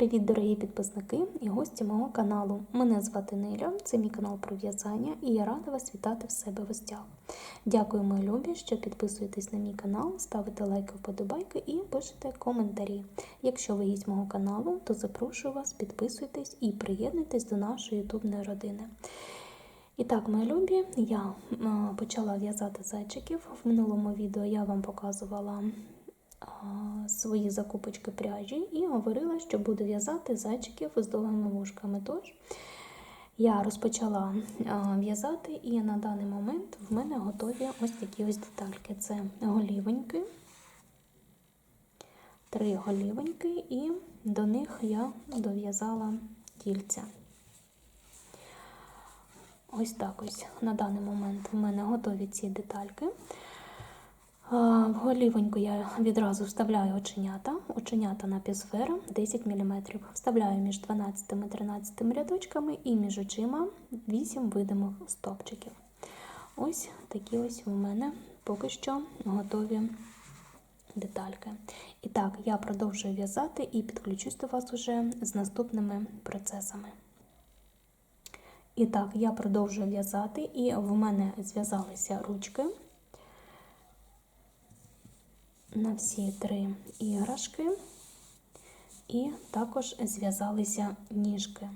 Привіт, дорогі підписники і гості мого каналу. Мене звати Неля, це мій канал про в'язання, і я рада вас вітати в себе в гостях. Дякую, мої любі, що підписуєтесь на мій канал, ставите лайки, вподобайки і пишете коментарі. Якщо ви гість мого каналу, то запрошую вас, підписуйтесь і приєднуйтесь до нашої ютубної родини. І так, мої любі, я почала в'язати зайчиків. В минулому відео я вам показувала свої закупочки пряжі і говорила, що буду в'язати зайчиків з довгими вушками. Тож я розпочала в'язати, і на даний момент в мене готові ось такі ось детальки. Це голівоньки, три голівоньки, і до них я дов'язала кільця. Ось так ось на даний момент в мене готові ці детальки. В голівоньку я відразу вставляю оченята. Оченята на півсфера 10 мм. Вставляю між 12 і 13 рядочками і між очима 8 видимих стопчиків. Ось такі ось у мене поки що готові детальки. І так, я продовжую в'язати і підключусь до вас уже з наступними процесами. І так, я продовжую в'язати, і в мене зв'язалися ручки на всі три іграшки, і також зв'язалися ніжки.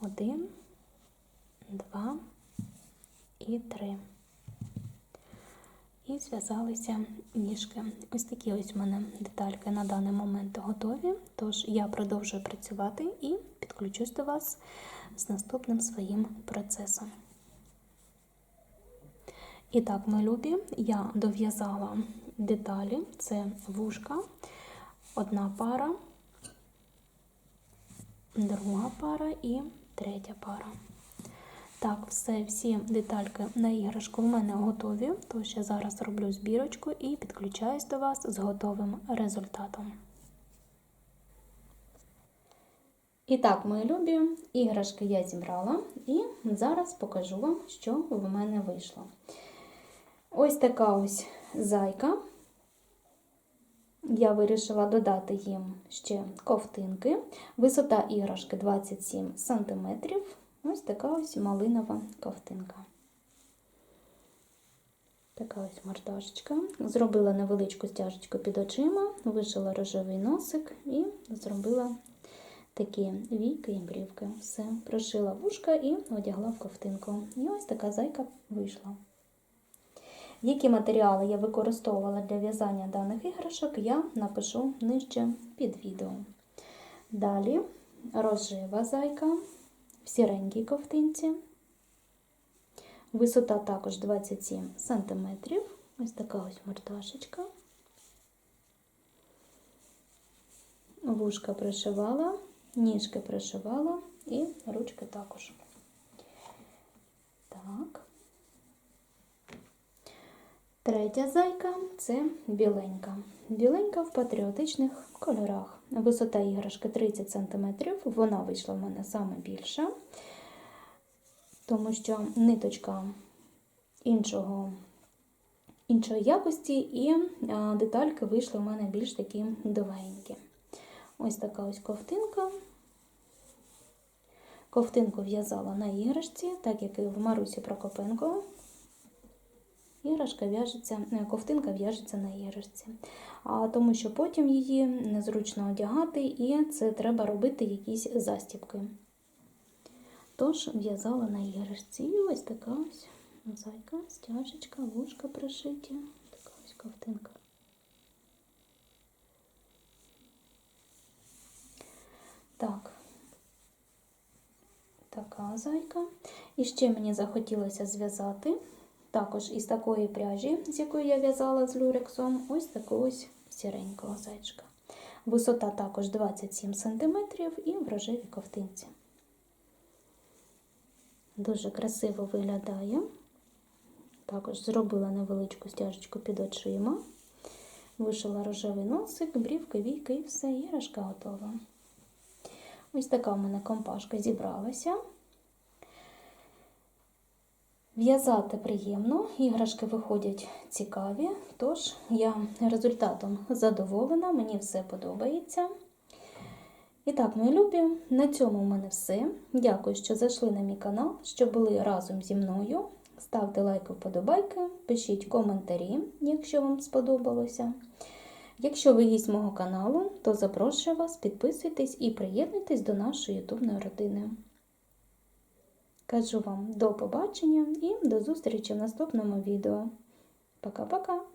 Один, два і три. І зв'язалися ніжки. Ось такі ось у мене детальки на даний момент готові. Тож я продовжую працювати і підключусь до вас з наступним своїм процесом. І так, мої любі, я дов'язала деталі, це вушка, одна пара, друга пара і третя пара. Так, все, всі детальки на іграшку в мене готові, тож я зараз роблю збірочку і підключаюсь до вас з готовим результатом. І так, мої любі, іграшки я зібрала, і зараз покажу вам, що в мене вийшло. Ось така ось зайка. Я вирішила додати їм ще ковтинки. Висота іграшки 27 см. Ось така ось малинова ковтинка. Така ось мордашечка. Зробила невеличку стяжечку під очима, вишила рожевий носик і зробила такі війки і брівки. Все, прошила вушка і одягла в ковтинку. І ось така зайка вийшла. Які матеріали я використовувала для в'язання даних іграшок, я напишу нижче під відео. Далі рожева зайка в сіренькій ковтинці. Висота також 27 см. Ось така ось мордашечка. Вушка пришивала, ніжки пришивала і ручки також. Так. Третя зайка це біленька. Біленька в патріотичних кольорах. Висота іграшки 30 см, вона вийшла в мене саме більша, тому що ниточка іншого, іншої якості, і детальки вийшли в мене більш такі довгенькі. Ось така ось ковтинка. Ковтинку в'язала на іграшці, так як і в Марусі Прокопенко. Іграшка в'яжеться, ковтинка в'яжеться на іграшці, а тому що потім її незручно одягати, і це треба робити якісь застібки. Тож в'язала на іграшці. І ось така ось зайка, стяжечка, вушка пришиті, така ось ковтинка. Так, така зайка. І ще мені захотілося зв'язати. Також із такої пряжі, з якої я в'язала з люрексом, ось таку ось сіренького зайчика. Висота також 27 см і в рожевій ковтинці. Дуже красиво виглядає. Також зробила невеличку стяжечку під очима, вишила рожевий носик, брівки, війки і все, іграшка готова. Ось така в мене компашка зібралася. В'язати приємно, іграшки виходять цікаві, тож я результатом задоволена, мені все подобається. І так, мої любі, на цьому в мене все. Дякую, що зайшли на мій канал, що були разом зі мною. Ставте лайки, вподобайки, пишіть коментарі, якщо вам сподобалося. Якщо ви гість мого каналу, то запрошую вас, підписуйтесь і приєднуйтесь до нашої ютубної родини. Кажу вам до побачення і до зустрічі в наступному відео. Пока-пока!